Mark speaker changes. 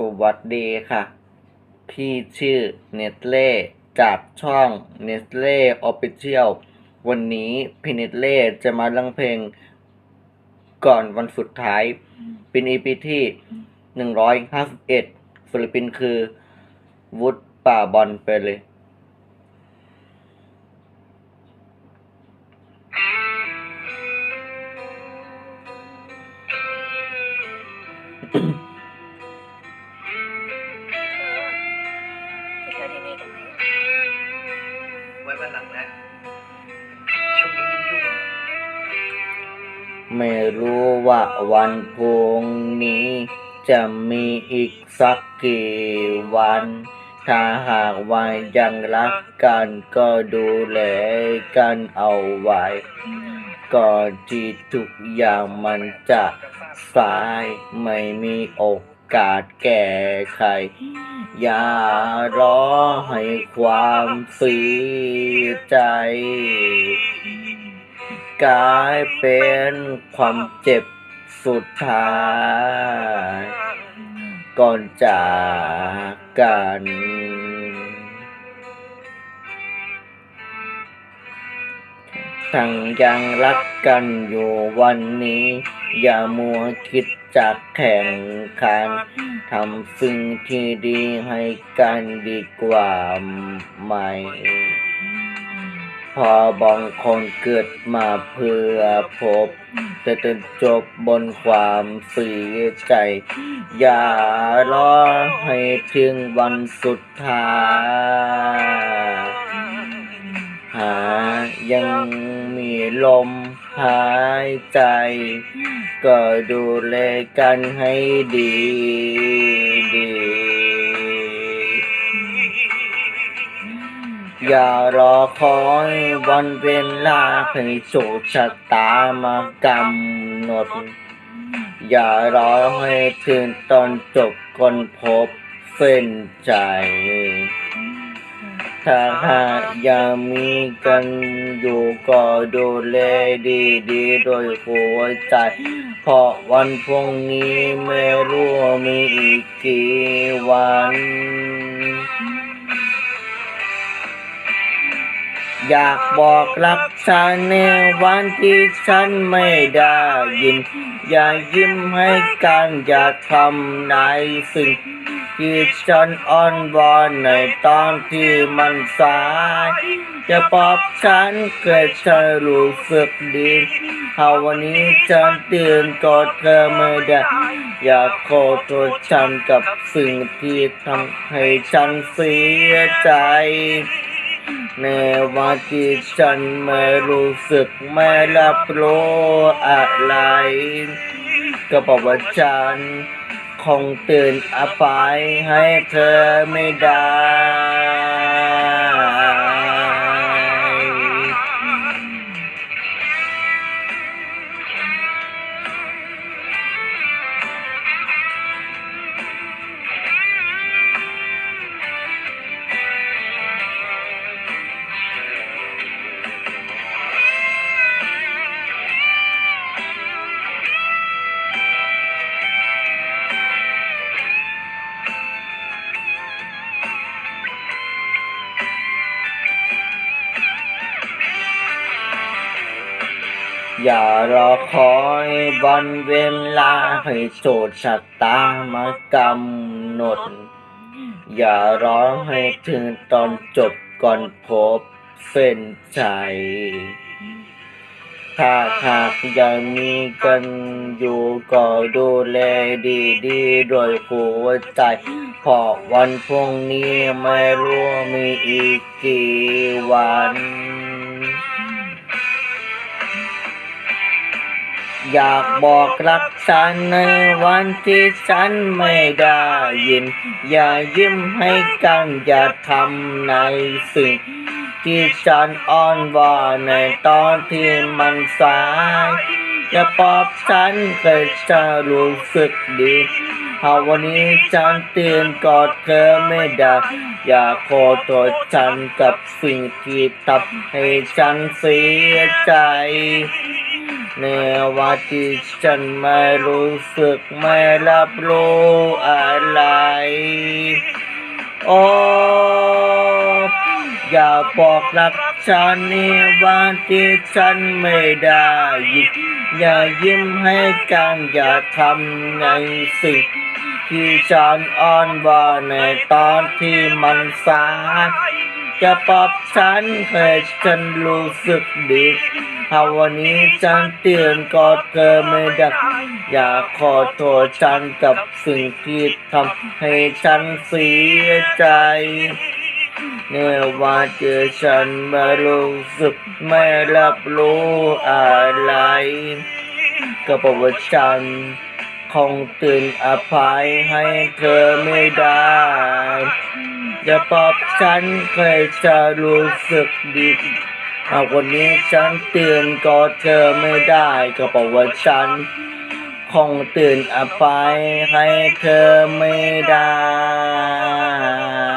Speaker 1: สวัสดีค่ะ พี่ชื่อเนสเล่จากช่องเนสเล่ออฟฟิเชียลวันนี้พี่เนสเล่จะมาเล่งเพลงก่อนวันสุดท้าย เป็น EP ที่หนึ่งร้อยห้าสิบเอ็ดศิลปินคือ วุฒป่าบอลไปเลย
Speaker 2: ไป ไม่
Speaker 1: รู้ว่าวันพรุ่งนี้ จะมีอีกสักกี่วัน ถ้าหากว่ายังรักกันก็ดูแลกันเอาไว้ ก่อนที่ทุกอย่างมันจะสายไม่มีโอกาสแก้ไข อย่ารอให้ความเสียใจ กลายเป็นความเจ็บสุดท้าย ก่อนจากกัน ทั้งยังรักกันอยู่วันนี้ อย่ามัวคิดจากแข่งขันทำสิ่งที่ดีให้กันดีกว่าไหม พอบางคนเกิดมาเพื่อพบแต่จนจบบนความเสียใจ อย่ารอให้ถึงวันสุดท้าย หากยังมีลมหายใจ ก็ดูแลกันให้ดีดี อย่ารอคอยวันเวลาให้โชคชะตามากำหนด อย่ารอให้ถึงตอนจบก่อนพบเส้นใจ ถ้าหากยังมีกันอยู่ก็ดูแลดีๆโดยหัวใจ เพราะวันพรุ่งนี้ไม่รู้มีอีกกี่วัน อยากบอกรักฉันในวันที่ฉันไม่ได้ยิน อย่ายิ้มให้กันอย่าทำในสิ่งที่ฉันอ้อนวอนในตอนที่มันสายจะปลอบฉันเกิดฉันรู้สึกดีหาวันนี้ฉันตือนกอดเธอไม่ได้อยากขอโทษฉันกับสิ่งที่ทำให้ฉันเสียใจ ในวันที่ฉันไม่รู้สึกไม่รับรู้อะไร ก็บอกว่าฉัน คงตื่นอภัยให้เธอไม่ได้ อย่ารอคอยวันเวลาให้โจทย์ชะตามากำหนด อย่ารอให้ถึงตอนจบก่อนพบเส้นใจถ้าหากยังมีกันอยู่ก็ดูแลดีๆโดยหัวใจเพราะวันพรุ่งนี้ไม่รู้มีอีกกี่วัน อยากบอกรักฉันในวันที่ฉันไม่ได้ยิน อย่ายิ้มให้กันอย่าทำในสิ่ง ที่ฉันอ้อนวอนในตอนที่มันสายอย่าปลอบฉันเคยจะรู้สึกดีหากวันนี้ฉันเตือนกอดเธอไม่ได้ อย่าขอโทษฉันกับสิ่งที่ทำให้ฉันเสียใจ ในวันที่ฉันไม่รู้สึกไม่รับรู้อะไรโอ้อย่าบอกรักฉันในวันที่ฉันไม่ได้ยินอย่ายิ้มให้กันอย่าทำในสิ่งที่ฉันอ้อนวอนในตอนที่มันสาย จะปลอบฉันให้ฉันรู้สึกดีถ้าวันนี้ฉันเตือนก็เธอไม่ได้อยากขอโทษฉันกับสิ่งที่ทำให้ฉันเสียใจเนื่อว่าเจอฉันไม่รู้สึกไม่รับรู้อะไร ก็บอกว่าฉันคงตือนอภัยให้เธอไม่ได้ จะปอบฉันเคยจะรู้สึกดีหากวันนี้ฉันตื่นก็เธอไม่ได้ก็บอกว่าฉัน คงตื่นอภัยให้เธอไม่ได้